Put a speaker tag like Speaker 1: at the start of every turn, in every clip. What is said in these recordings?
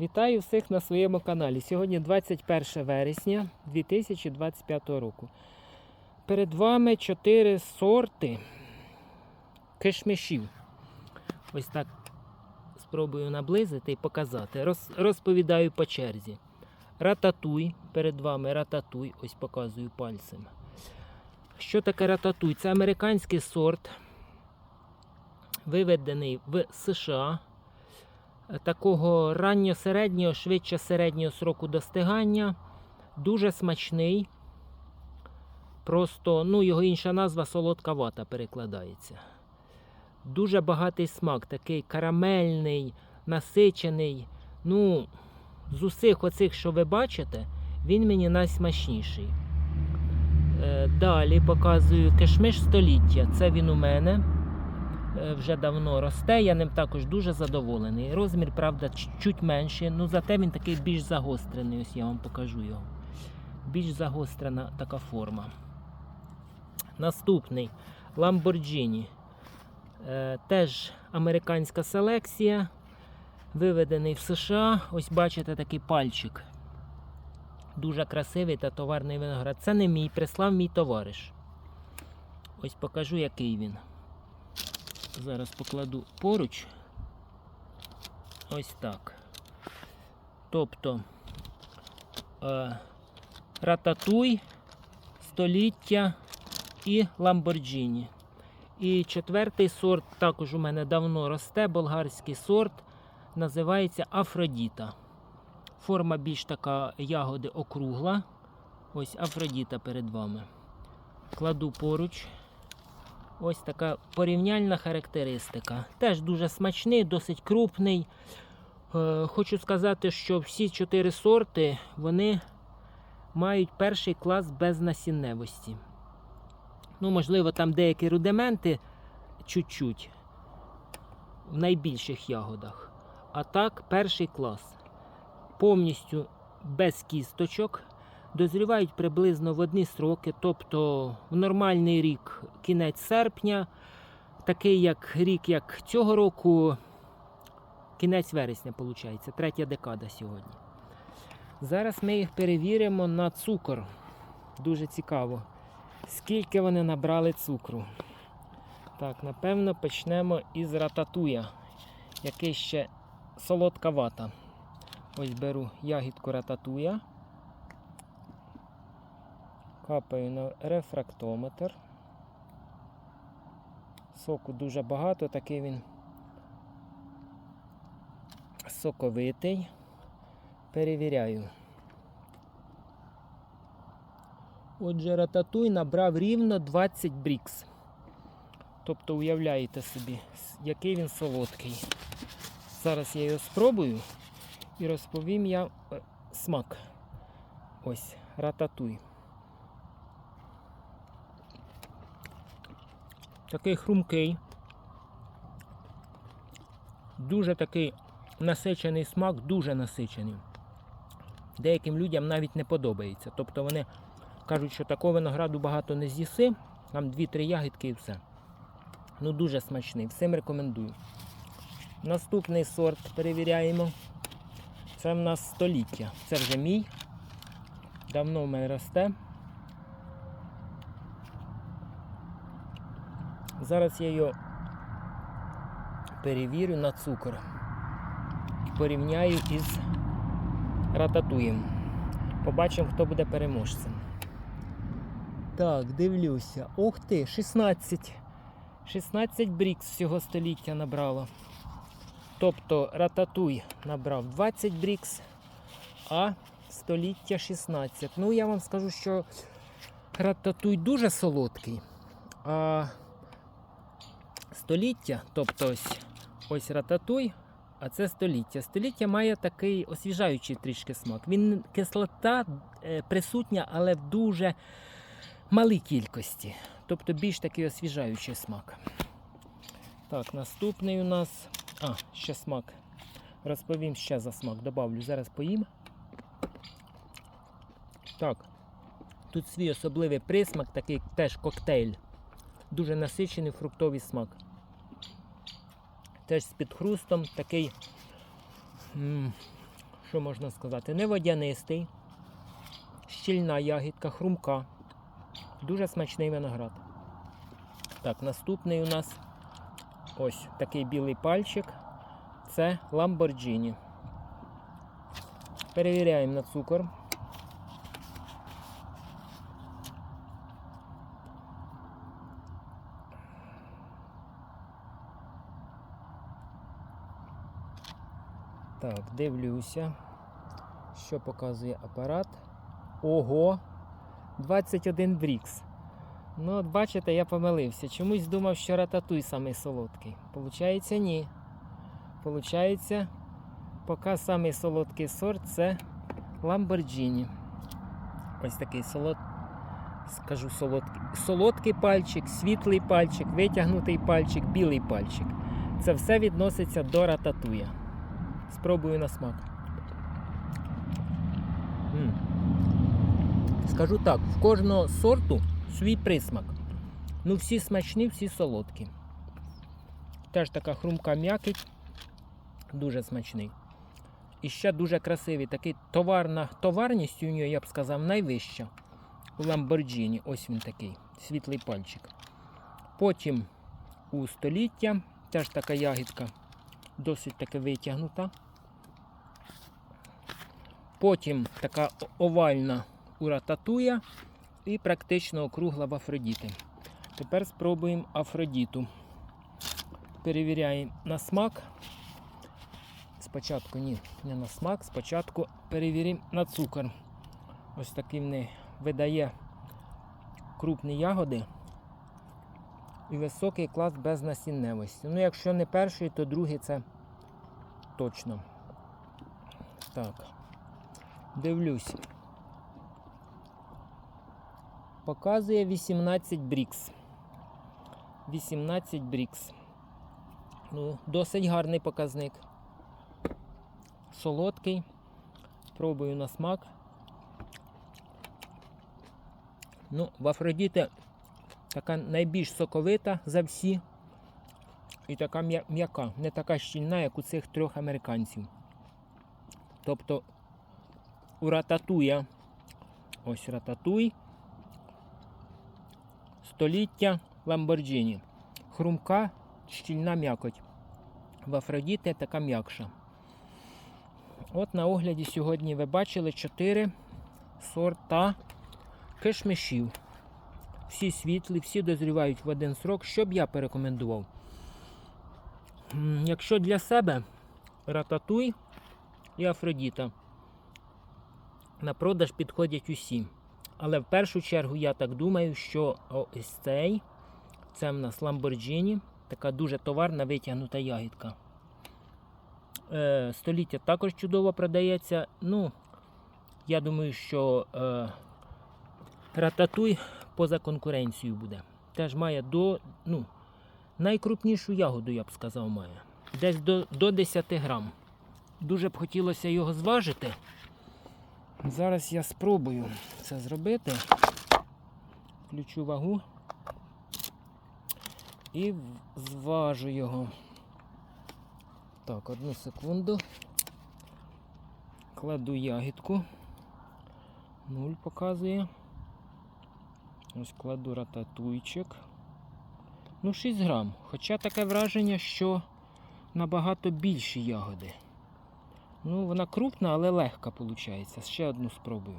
Speaker 1: Вітаю всіх на своєму каналі. Сьогодні 21 вересня 2025 року. Перед вами 4 сорти кишмишів. Ось так спробую наблизити і показати. Роз, розповідаю по черзі. Рататуй. Перед вами рататуй. Ось показую пальцем. Що таке рататуй? Це американський сорт, виведений в США такого ранньо-середнього, швидше середнього сроку достигання. Дуже смачний. Просто, ну, його інша назва солодка вата перекладається. Дуже багатий смак, такий карамельний, насичений. Ну, з усіх оцих, що ви бачите, він мені найсмачніший. Е, Далі показую кишмиш століття. Це він у мене вже давно росте. Я ним також дуже задоволений. Розмір, правда, чуть менший, ну зате він такий більш загострений. Ось я вам покажу його. Більш загострена така форма. Наступний Lamborghini. Е, теж американська селекція. Виведений в США. Ось бачите такий пальчик. Дуже красивий та товарний виноград. Це не мій, прислав мій товариш. Ось покажу, який він. Зараз покладу поруч. Ось так. Тобто е, рататуй, століття і Ламборджіні. І четвертий сорт також у мене давно росте, болгарський сорт. Називається Афродіта. Форма більш така ягоди округла. Ось Афродіта перед вами. Кладу поруч. Ось така порівняльна характеристика. Теж дуже смачний, досить крупний. Е, Хочу сказати, що всі чотири сорти вони мають перший клас без насінневості. Ну, можливо, там деякі рудименти чуть-чуть в найбільших ягодах. А так, перший клас. Повністю без кісточок. Дозрівають приблизно в одні строки, тобто в нормальний рік кінець серпня, такий як рік, як цього року, кінець вересня, виходить, третя декада сьогодні. Зараз ми їх перевіримо на цукор. Дуже цікаво, скільки вони набрали цукру. Так, напевно, почнемо із рататуя, який ще солодка вата. Ось беру ягідку рататуя. Капаю на рефрактометр. Соку дуже багато, такий він соковитий. Перевіряю. Отже, рататуй набрав рівно 20 брікс. Тобто уявляєте собі, який він солодкий. Зараз я його спробую і розповім я е, смак. Ось, рататуй. Такий хрумкий. Дуже такий насичений смак, дуже насичений. Деяким людям навіть не подобається. Тобто вони кажуть, що такого винограду багато не з'їси, там 2-3 ягідки і все. Ну дуже смачний, всім рекомендую. Наступний сорт перевіряємо. Це в нас століття. Це вже мій. Давно в мене росте. Зараз я його перевірю на цукор і порівняю із рататуєм. Побачимо, хто буде переможцем. Так, дивлюся. Ух ти, 16. 16 брікс всього століття набрало. Тобто рататуй набрав 20 брікс, а століття 16. Ну, я вам скажу, що рататуй дуже солодкий. А століття, тобто ось, ось рататуй, а це століття. Століття має такий освіжаючий трішки смак. Він кислота е, присутня, але в дуже малій кількості. Тобто більш такий освіжаючий смак. Так, наступний у нас. А, ще смак. Розповім ще за смак. Добавлю. Зараз поїм. Так. Тут свій особливий присмак, такий теж коктейль. Дуже насичений фруктовий смак. Теж з підхрустом такий що можна сказати, не водянистий, щільна ягідка, хрумка. Дуже смачний виноград. Так, наступний у нас ось такий білий пальчик. Це Lamborghini. Перевіряємо на цукор. Так, дивлюся, що показує апарат. Ого! 21 брікс. Ну, от бачите, я помилився. Чомусь думав, що рататуй самий солодкий. Получається, ні. Получається, поки самий солодкий сорт це Lamborghini. Ось такий солод... скажу солодкий. Солодкий пальчик, світлий пальчик, витягнутий пальчик, білий пальчик. Це все відноситься до рататуя. Спробую на смак. М. Скажу так, в кожного сорту свій присмак. Ну, всі смачні, всі солодкі. Теж така хрумка м'якіть, дуже смачний. І ще дуже красивий. Такий товарна товарність у нього, я б сказав, найвища. У Lamborghini. Ось він такий, світлий пальчик. Потім у століття теж така ягідка, досить таки витягнута. Потім така овальна у рататуя і практично округла в Афродіти. Тепер спробуємо Афродіту. Перевіряємо на смак. Спочатку ні, не на смак, спочатку перевіримо на цукор. Ось такий в видає крупні ягоди і високий клас без насінневості. Ну, якщо не перший, то другий це точно. Так. Дивлюсь. Показує 18 брікс. 18 брікс. Ну, досить гарний показник. Солодкий. Пробую на смак. Ну, в Афродіти така найбільш соковита за всі. І така м'яка, не така щільна, як у цих трьох американців. Тобто у рататуя. Ось рататуй. Століття Ламборджині. Хрумка, щільна м'якоть. В Афродіти така м'якша. От на огляді сьогодні ви бачили 4 сорта кишмишів. Всі світлі, всі дозрівають в один срок. Що б я порекомендував? Якщо для себе рататуй і Афродіта на продаж підходять усі. Але в першу чергу я так думаю, що ось цей це в нас Lamborghini, така дуже товарна витягнута ягідка. Е, століття також чудово продається. Ну, я думаю, що е, рататуй поза конкуренцією буде. Теж має до, ну, найкрупнішу ягоду, я б сказав, має. Десь до, до 10 грам. Дуже б хотілося його зважити. Зараз я спробую це зробити. Включу вагу і зважу його. Так, одну секунду. Кладу ягідку. Нуль показує. Ось кладу рататуйчик. Ну, 6 грам. Хоча таке враження, що набагато більші ягоди. Ну, вона крупна, але легка виходить. Ще одну спробую.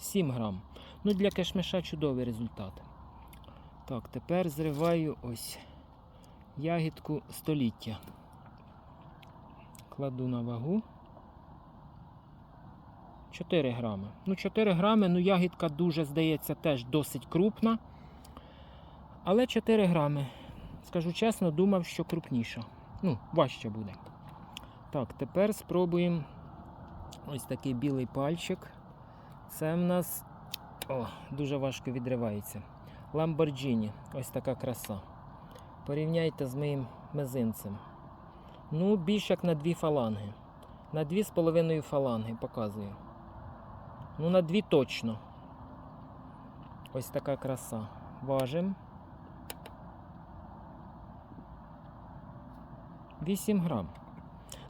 Speaker 1: 7 грам. Ну, для кешмиша чудовий результат. Так, тепер зриваю ось ягідку століття. Кладу на вагу. 4 грами. Ну, 4 грами, ну ягідка дуже, здається, теж досить крупна. Але 4 грами. Скажу чесно, думав, що крупніша. Ну, важче буде. Так, тепер спробуємо ось такий білий пальчик. Це в нас о, дуже важко відривається. Lamborghini. Ось така краса. Порівняйте з моїм мизинцем. Ну, більш як на дві фаланги. На дві з половиною фаланги показую. Ну, на дві точно. Ось така краса. Важим. 8 грам.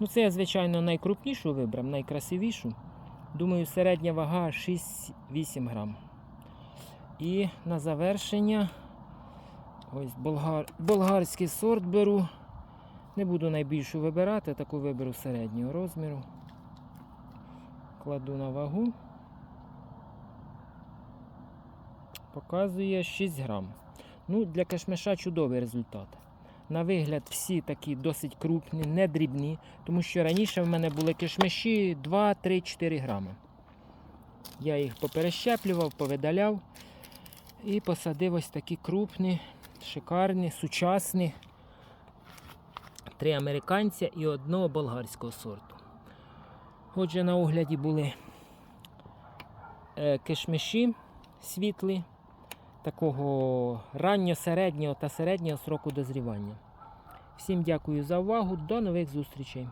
Speaker 1: Ну, це я, звичайно, найкрупнішу вибрав, найкрасивішу. Думаю, середня вага 6-8 грам. І на завершення ось болгар... болгарський сорт беру. Не буду найбільшу вибирати, таку виберу середнього розміру. Кладу на вагу. Показує 6 грам. Ну, для кашмиша чудовий результат. На вигляд всі такі досить крупні, не дрібні, тому що раніше в мене були кишмиші 2, 3, 4 грами. Я їх поперещеплював, повидаляв і посадив ось такі крупні, шикарні, сучасні. Три американця і одного болгарського сорту. Отже, на огляді були е, кишмиші світлі, такого ранньо-середнього та середнього сроку дозрівання. Всім дякую за увагу. До нових зустрічей!